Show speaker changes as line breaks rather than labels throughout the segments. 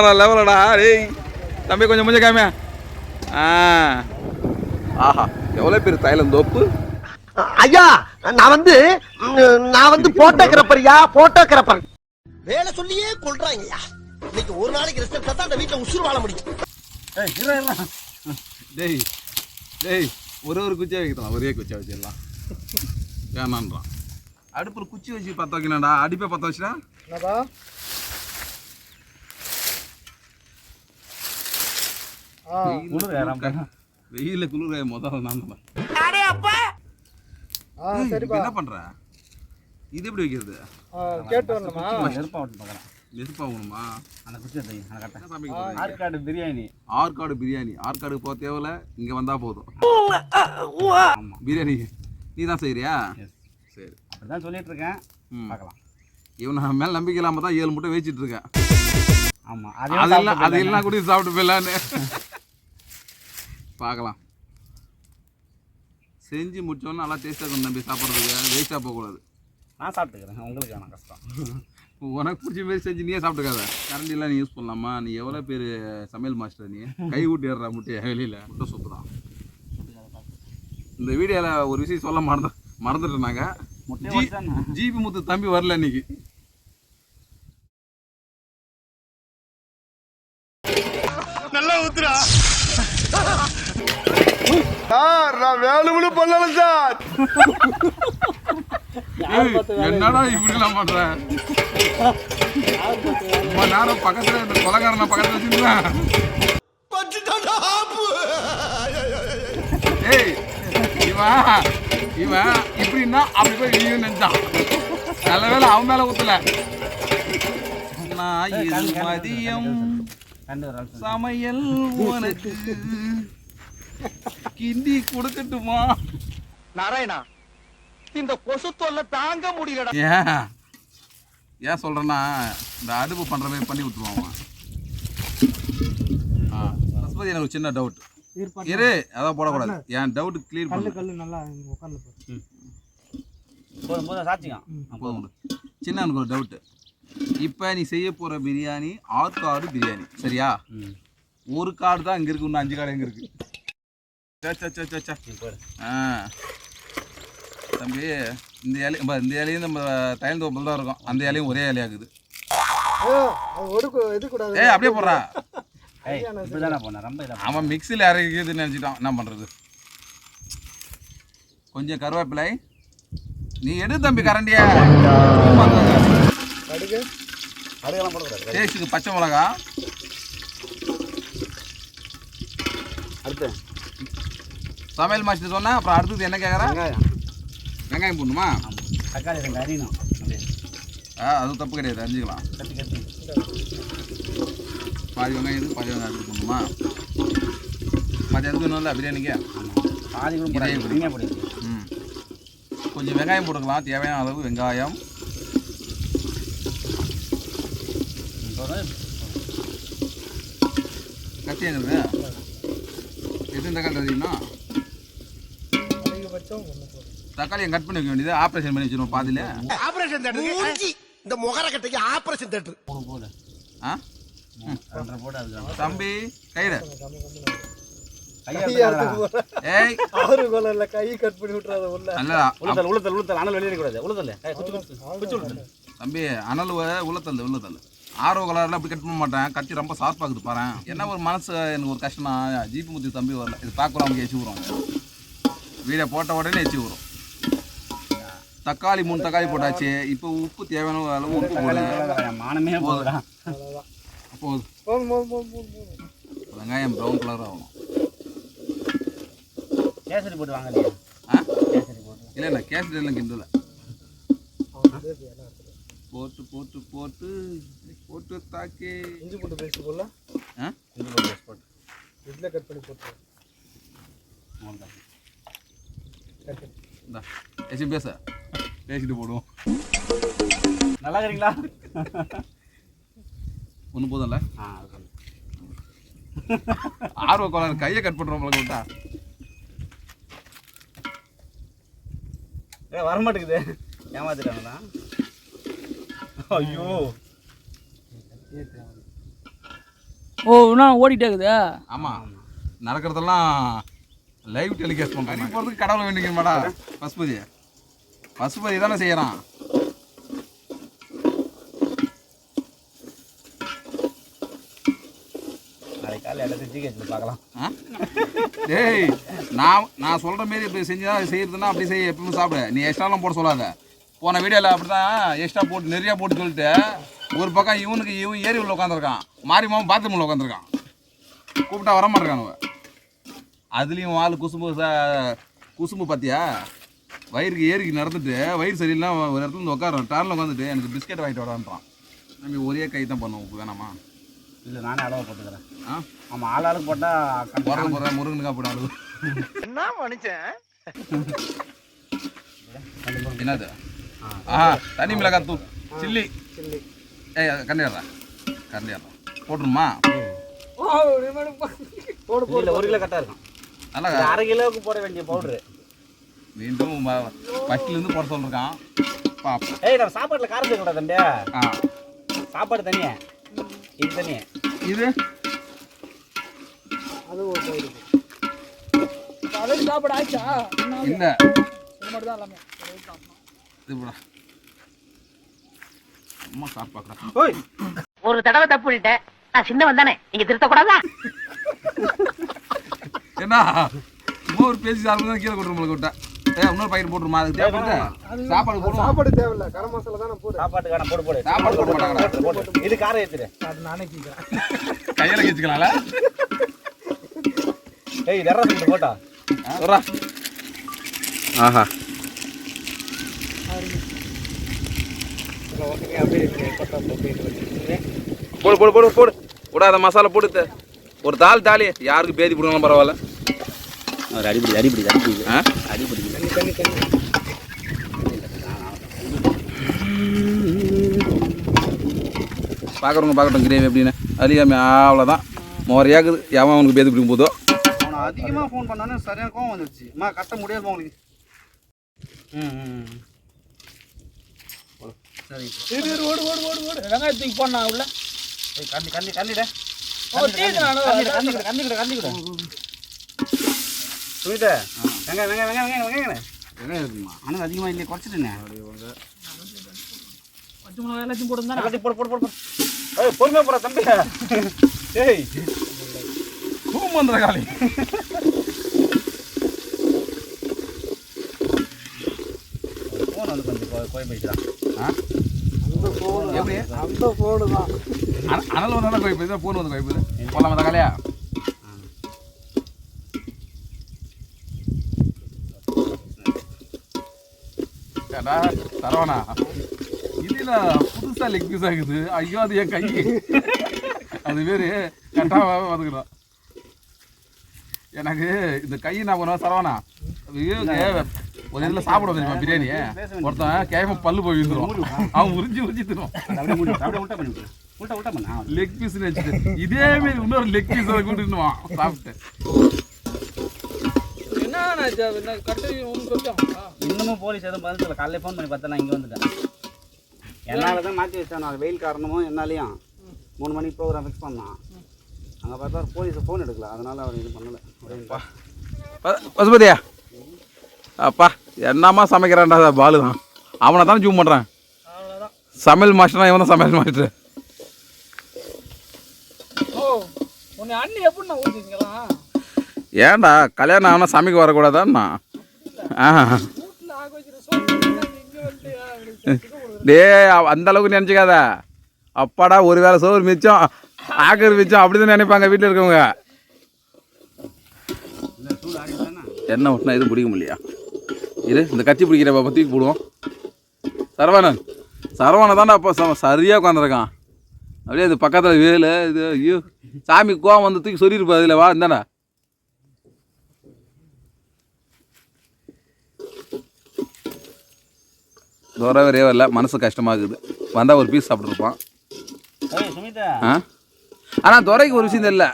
வேற லெவலடா டேய் தம்பி கொஞ்சம் கொஞ்சம் காமியா? ஆ. ஆஹா எவ்வளோ பேர் தைலம் தோப்பு?
ஐயா நான் வந்து நான் வந்து போட்டோகிராஃபர்யா போட்டோகிராஃபர் வேலை சொல்லியே கொள்றாங்கய்யா இன்னைக்கு ஒரு நாளைக்கு ரெஸ்ட் எடுத்தா தான் அந்த வீட்டுல உசுறு வாழ முடியும்.
ஏய்
டேய் டேய் ஒரு ஒரு குச்சியாக வைக்கலாம் ஒரே குச்சியாக வச்சிடலாம். வேணான்றான் அடுப்பில் குச்சி வச்சு பற்ற வைக்கணும்டா. அடிப்பை பற்ற வச்சுடா
என்னப்பா ஆ
குளிர் ஏறாம
வெயில குளிர முதல்ல நான் என்ன பண்ற? இது எப்படி வைக்கிறது?
கேட்டு வரணுமா?
நெருப்பா
நெருப்பாகணுமா
அந்த குச்சி? ஆற்காடு பிரியாணி.
ஆற்காடு பிரியாணி. ஆற்காடு போக தேவையில்ல இங்க வந்தா போதும்.
ஆமா
பிரியாணி. நீ தான். சரி.
அப்படிதான் சொல்லிட்டு இருக்கேன்
ம்.
பார்க்கலாம்.
இவன் மேல நம்பிக்கை இல்லாம தான் ஏழு முட்டை வச்சிட்டு இருக்கேன்.
ஆமா
அதெல்லாம் அதெல்லாம் கூட சாப்பிட்டு போயிடலான்னு. பார்க்கலாம். செஞ்சு முடிச்சோன்னா நல்லா டேஸ்ட்டாக இருக்கும் நம்பி சாப்பிட்றதுக்கு. வேஸ்ட்டாக போகக்கூடாது.
நான் சாப்பிட்டுக்கிறேன். உங்களுக்கு வேணாம் கஷ்டம்.
உனக்கு பிடிச்ச மாதிரி செஞ்சு நீயே சாப்பிட்டுக்காத. கரண்டிலாம் நீ யூஸ் பண்ணலாமா? நீ எவ்வளோ பேர் சமையல் மாஸ்டர் நீ? கை ஊட்டி ஏறுறா முட்டையை வெளியில். முட்டை சூப்பு தான் இந்த வீடியோவில் ஒரு விஷயம் சொல்ல மறந்து மறந்துட்டோம் நாங்கள்? ஜிபி முத்து தம்பி வரல இன்னைக்கு. ஏய், என்னடா இப்படிலாம் பண்ற? ரொம்ப நேரம் பக்கத்துல இந்த கொலகாரனை பக்கத்துல வச்சுருந்தேன். ஏய் இவன் இவன் இப்படின்னா அப்படி போய் இவன் நினைச்சான். நல்ல வேளை அவன் மேல ஊத்தல. நான் இது மதியம் சமையல் உனக்கு. கிண்டி கொடுக்கட்டுமா?
நாராயணா இந்த கொசு தொல்லை தாங்க முடியலடா.
ஏன்? ஏன் சொல்கிறேன்னா இந்த அடுப்பு பண்ணுற மாதிரி பண்ணி விட்டுருவான் பசுபதி எனக்கு ஒரு சின்ன டவுட் இரு அதான் போடக்கூடாது. என் டவுட் கிளியர் பண்ணு.
கல்லு நல்லா உட்காந்து
போதும் போதும் சாட்சியம்
போதும். சின்ன எனக்கு ஒரு டவுட்டு இப்போ நீ செய்ய போகிற பிரியாணி ஆற்காடு பிரியாணி. சரியா?
ம்.
ஒரு கார்டு தான் இங்கே இருக்கு இன்னும் அஞ்சு கார்டு எங்கே இருக்கு? தம்பி இந்த இலை இந்த இலையும் நம்ம டைல் தோப்பில் தான் இருக்கும். அந்த இலையும் ஒரே இலையாகுது ஏய் அப்படியே போடுறா. அவன் மிக்சியில் இறக்கிதுன்னு நினச்சிட்டான் என்ன பண்ணுறது கொஞ்சம் கருவேப்பிலை. நீ எடு தம்பி கரண்டியா. டேஸ்ட்டுக்கு பச்சை மிளகா.
அடுத்து.
சமையல் மாஸ்டர் சொன்னா அப்புறம் அடுத்தது என்ன கேட்குறேன்
வெங்காயம்
போடணுமா?
தக்காளி ரெண்டு அப்படியே
ஆ அது தப்பு கிடையாது அறிஞ்சிக்கலாம்
கத்தி கத்தி
பாதி வெங்காயம் இது பாதி வெங்காயம் போடணுமா? பாதி அதுக்கு வேணும்ல பிரியாணிக்கு?
பாதி கூட
ம். கொஞ்சம் வெங்காயம் போட்டுக்கலாம் தேவையான அளவு வெங்காயம். கத்தி இருக்கு எத்தனை தக்காளி
போதும்
தக்காளியை கட் பண்ணி வைக்க வேண்டியது ஆப்ரேஷன் பண்ணி வச்சிருவோம் பாதியில.
ஆபரேஷன் தேட்டர் இந்த முகர கட்டைக்கு ஆபரேஷன் தேட்டர்
போடு
ஆ?
ரெண்டரை போடு அதுக்கு
தம்பி கயிறு
கையை
ஏய்.
அவரு கொள்ள இல்ல கை கட் பண்ணி விட்டுறாத உள்ள.
அல்ல
உளுத்தல் உளுத்தல் உளுத்தல். அனல் வெளியே கூடாது உளுத்தல் ஏய், குத்து குத்து குத்து உளுத்தல்.
தம்பி அனல் உள்ளத்தல் உள்ளத்தல் ஆர்வ கலரில் அப்படி கட் பண்ண மாட்டேன். கட்டி ரொம்ப பாரு என்ன ஒரு மனசு எனக்கு ஒரு கஷ்டம்னா ஜீப்பு முத்தி தம்பி வரல. இது அவங்க எச்சு விடுறோம் வீடை போட்ட உடனே எச்சு விடும் தக்காளி மூணு தக்காளி போட்டாச்சு. இப்போ உப்பு தேவையான அளவு உப்பு போடுங்க
மானமே
போதும்.
போதும்.
வெங்காயம் ப்ரௌன் கலர் ஆகணும்
கேசரி போட்டு வாங்க இல்லையா
ஆ?
கேசரி போட்டு.
இல்லை இல்லை கேசரி எல்லாம் கிண்டல. போட்டு போட்டு போட்டு போட்டு தாக்கி.
இஞ்சி பூண்டு பேஸ்ட் போடல
ஆ?
இஞ்சி போட்டு paste போட்டு.
இதில் கட் பண்ணி போட்டு
ஏசி பேச பேசிட்டு போடுவோம்
நல்லா இருக்கிறீங்களா
ஒன்று போதும்ல?
ஆ அது சொல்லு.
ஆர்வ கோளாறு கையை கட் பண்ணுறோம் உங்களுக்கு விட்டா
ஏ வர மாட்டேங்குது ஏமாத்திட்டாங்களா ஐயோ.
ஓ இன்னும் ஓடிட்டே இருக்குதா?
ஆமாம் நடக்கிறதெல்லாம் லைவ் டெலிகாஸ்ட் பண்ணுறேன் நீ போகிறதுக்கு கடவுளை வேண்டிக்க மாடா பசுபதி. பசுபதி தானே செய்கிறான்? டேய் நான் நான் சொல்கிற மாரி இப்படி செஞ்சா செய்யறதுன்னா அப்படி செய்ய எப்பவுமே சாப்பிடு. நீ எக்ஸ்ட்ராலாம் போட சொல்லாத. போன வீடியோவில் அப்படி தான் எக்ஸ்ட்ரா போட்டு நிறையா போட்டு சொல்லிட்டு ஒரு பக்கம் இவனுக்கு இவன் ஏரி உள்ள உட்காந்துருக்கான் மாறி மாமன் பாத்ரூமில் உட்காந்துருக்கான் கூப்பிட்டா வர மாட்டேங்கானுவ அதுலேயும் ஆள் குசும்பு ச குசும்பு பார்த்தியா வயிறுக்கு ஏரிக்கு நடந்துட்டு வயிறு சரியில்லை ஒரு இடத்துல வந்து உட்காரோம் டேர்னில் உட்காந்துட்டு எனக்கு பிஸ்கெட் வாங்கிட்டு வரான்றான். நம்ம ஒரே கை தான் பண்ணுவோம் உப்பு வேணாமா?
இல்லை நானே அளவு போட்டுக்கிறேன்.
ஆ?
ஆமாம் ஆள் ஆளுக்கு போட்டால்
போகிற போகிற முருகனுக்கா போட அழுது
என்ன மனுஷன்?
என்னது? ஆ. தனி மிளகாய் தூள் சில்லி.
சில்லி.
ஏய் கண்டிடுறா கண்டிடுறா போட்டுருமா?
ஒரு கிலோ கரெக்டாக இருக்கும்.
நல்லா
அரை கிலோவுக்கு போட வேண்டிய பவுட்ரு
மீண்டும் ஃபஸ்ட்லேருந்து போட சொல்லிருக்கான். பாப்போம்
ஏய் நம்ம சாப்பாட்டில் காரம் சேர்க்க கூடாது தம்பி.
ஆ.
சாப்பாடு தனியா? இது தனியா?
இது?
அது ஒரு சைடு
ஆல்ரெடி சாப்பாடு ஆச்சா?
இல்லை.
இது மட்டும் தான் எல்லாமே.
இது போடா அம்மா சாப்பாக்குறா
ஓய்.
ஒரு தடவை தப்பு பண்ணிட்டேன். நான் சின்னவன் தானே. நீங்க திருத்தக்கூடாதா?
சும்மா ஒரு பேசி சாப்பிட்டு கீழே கொண்டு நம்மளுக்கு விட்டேன் ஏ இன்னொரு பாக்கெட் போட்டுருமா அதுக்கு தேவைப்படுது சாப்பாடு போடுவோம்.
சாப்பாடு தேவையில்ல. கரம் மசாலா தானே போடு.
சாப்பாட்டுக்கான போடு போடு.
சாப்பாடு போட மாட்டாங்கடா.
போட்டு. இது காரம்
அது நானே கேட்குறேன்
கையில்
ஏய் நிறைய சொல்லிட்டு போட்டா.
சொல்றா ஆஹா. போடு போடு போடு போடு. போடாத மசாலா போடு த. ஒரு தாள் தாலி. யாருக்கு பேதி போடணும் பரவாயில்ல.
ஒரு அடிப்படி அடிப்படி அடிப்படி
ஆ
அடிப்படி
பார்க்குறவங்க பார்க்கட்டும் கிரேவி எப்படின்னு அதிகாமி அவ்வளோதான் மோரையாக்குது எவன் அவனுக்கு பேதி பிடிக்கும் போதோ
அவனை அதிகமாக ஃபோன் பண்ணானே சரியான கோவம் வந்துருச்சு அம்மா கட்ட முடியாது உங்களுக்கு ம் ம். சரி
இரு ஓடு ஓடு ஓடு ஓடு வெங்காயத்துக்கு போனா உள்ள
ஏய், கண்டி கண்டி கண்டிட
ஓ டீக்கு நானு
சுமிதா வெங்காயம் வெங்காயம் வெங்காயம் வெங்காயம் வெங்காயம்
இருக்குமா?
ஆனால் அதிகமாக இல்லையே? குறைச்சிட்டேனே
பச்சை மிளகாய் எல்லாத்தையும் போட்டு தானே
எல்லாத்தையும் போடு போடு போடு போடு. ஏய் பொறுமையாக போடா தம்பி. ஏய்.
பூமந்திர காளி.
ஃபோன் வந்து கொஞ்சம் கோய கோயம் போயிடுறான்
ஆ?
அந்த ஃபோனு
எப்படி?
அந்த ஃபோனு தான்.
அன- அனல் வந்தாலும் குழப்பது பூன் வந்து குழப்பது. போலாமா தக்காளியா? ஏடா தரவனா இதுல புதுசா லெக் பீஸ் ஆகுது. ஐயோ அது என் கை. அது பேரு கட்டாம வந்துக்கணும் எனக்கு இந்த கை நான் பண்ணுவேன் சரவணா? ஒரு இதில் சாப்பிட தெரியுமா பிரியாணி ஒருத்தன் கேம பல்லு போய் விழுந்துரும் அவன் உறிஞ்சி உறிஞ்சி
ஆ.
லெக் பீஸ் வச்சுட்டு. இதே மாதிரி இன்னொரு லெக் பீஸ் கொண்டுருவான் சாப்பிட்டு.
இன்னமும் போலீஸ் எதுவும் பதில் சொல்ல காலையில ஃபோன் பண்ணி பார்த்தா நான் இங்கே வந்துட்டேன். என்னால் தான் மாற்றி வச்சேன். நான் வெயில் காரணமும் என்னாலையும் மூணு மணிக்கு ப்ரோக்ராம் ஃபிக்ஸ் பண்ணான். அங்கே பார்த்தா போலீஸ் ஃபோன் எடுக்கல. அதனால அவர் இது பண்ணலை.
பசுபதியா? அப்பா என்னம்மா சமைக்கிறான்டா? அது பாலு தான் அவனை தானே ஜூம் பண்ணுறான்
அவ்வளோதான்
சமையல் மாஸ்டர்னா இவன் தான் சமையல் மாஸ்டர்.
ஓ உன்னை அண்ணி எப்படி நான் ஊற்றிக்கலாம்
ஏன்டா? கல்யாணம் ஆனால் சமைக்க வரக்கூடாதான்னா? ஆ. டே அந்த அளவுக்கு நினச்சிக்காத. அப்பாடா ஒரு வேளை சோறு மிச்சம் ஆக்கர் மிச்சம் அப்படி தான் நினைப்பாங்க வீட்டில் இருக்கவங்க. என்ன ஒட்டினா எதுவும் பிடிக்க முடியலையா? இரு இந்த கத்தி பிடிக்கிற பாப்பா தூக்கி போடுவோம். சரவணன் சரவணன் தான்டா அப்போ சம சரியாக உட்காந்துருக்கான் அப்படியே இது பக்கத்தில் வேலு இது ஐயோ சாமி கோவம் வந்து தூக்கி சொல்லியிருப்பா அதில் வா இந்தாடா. தூரவே ரேவரில் மனசு கஷ்டமாகுது. வந்தால் ஒரு பீஸ் சாப்பிட்ருப்பான் ஆ? ஆனால் துறைக்கு ஒரு விஷயம் தெரியல.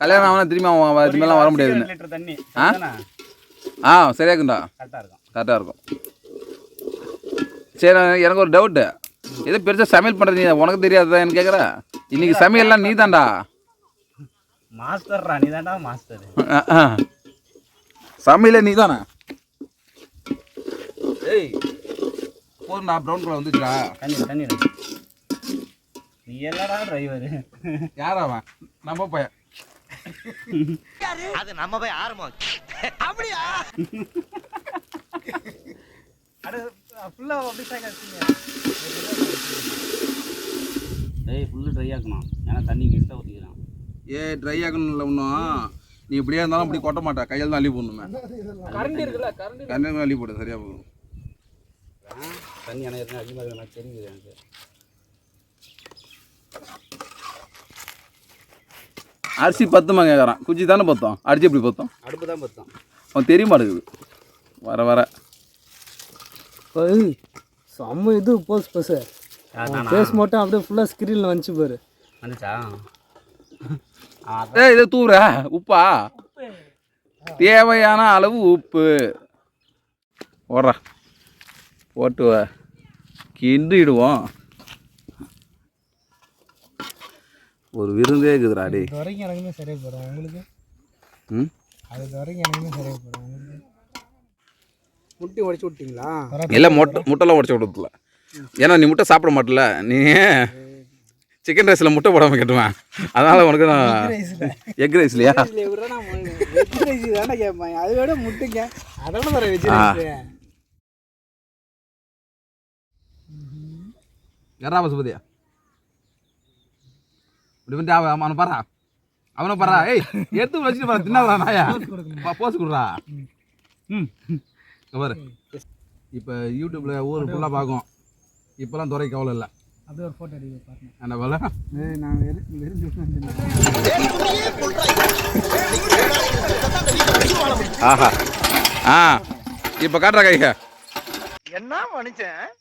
கல்யாணம் ஆகணும் திரும்பி அவன் இதுமாதிரிலாம் வர முடியாதுன்னு. ஆ? ஆ சரியாக்குண்டா
கரெக்டாக இருக்கும்.
கரெக்டாக இருக்கும். சரி எனக்கு ஒரு டவுட்டு எது பெருசாக சமையல் பண்ணுறது நீ உனக்கு தெரியாதா எனக்கு கேட்குற இன்னைக்கு சமையல்லாம் நீ தான்டா
மாஸ்டர்ரா நீ தான்டா மாஸ்டர்
சமையல நீ தானே ஏய் போதும்டா ப்ரௌன் கலர் வந்துச்சுடா.
தண்ணி தண்ணி நீ என்னடா டிரைவர்
யார் அவன்? நம்ம பையன்.
அது நம்ம போய் ஆரம்பம் அப்படியா?
அட ஃபுல்லாக அப்படி
டேய் ஃபுல்லு ட்ரை ஆக்கணும் ஏன்னா தண்ணி எக்ஸ்ட்ரா ஊற்றிக்கிறான்
ஏ ட்ரை இல்லை ஒன்றும் நீ இப்படியே இருந்தாலும் அப்படி கொட்ட மாட்டா. கையில் தான் அள்ளி போடணுமே.
கரண்ட் இருக்குல்ல கரண்ட்
அள்ளி போடு சரியா போகும்
தண்ணி எத்தனை அதிகமாக இருக்கிற மாதிரி தெரியுது எனக்கு
அரிசி பத்துமா கேட்குறான் குச்சி தானே பத்தோம்? அடிச்சு எப்படி பத்தோம்?
அடுப்பு தான் பத்தோம்.
அவன் தெரிய மாட்டேங்குது. வர வர.
செம்ம இது போஸ் பஸ் ஃபேஸ் மட்டும் அப்படியே ஃபுல்லாக ஸ்க்ரீனில் வந்துச்சு பாரு.
வந்துச்சா?
ஏய் இதை தூர உப்பா. தேவையான அளவு உப்பு. ஓடுறா. போட்டு வா. கிண்டிடுவோம் ஒரு விருந்தே இருக்குதுடா டேய்.
இது வரைக்கும் எனக்குமே சரியாக போகிறோம் உங்களுக்கு?
ம்?
அது வரைக்கும் எனக்குமே சரியாக போகிறோம் உங்களுக்கு? முட்டி உடச்சி விட்டீங்களா?
இல்லை முட்டை முட்டைலாம் உடச்சி விடுறதில்ல ஏன்னா நீ முட்டை சாப்பிட மாட்டல. நீ சிக்கன் ரைஸில் முட்டை போடாமல் கட்டுவேன் அதனால் உனக்கு நான் எக் ரைஸ்லையா
வெஜ் ரைஸ் தானே கேட்பேன். அதை விட முட்டைங்க. அதோட வர வெஜ்
ஆ.
ரைஸ்
யாரா பசுபதியா இப்படி அவன் அவனை பாரா அவனை பாரா ஏய் எடுத்து வச்சுட்டு பாரு தின்னாதா நாயா போஸ் கொடுறா ம் இங்க பாரு இப்போ யூடியூப்ல ஊர் ஃபுல்லாக பார்க்கும் இப்போலாம் துறை கவலை இல்லை
அப்படியே ஒரு ஃபோட்டோ எடுக்க பாருங்க
என்ன போல
நான் வெறும்
ஆஹா ஆ இப்போ காட்டுறா கைங்க
என்ன மனுஷன்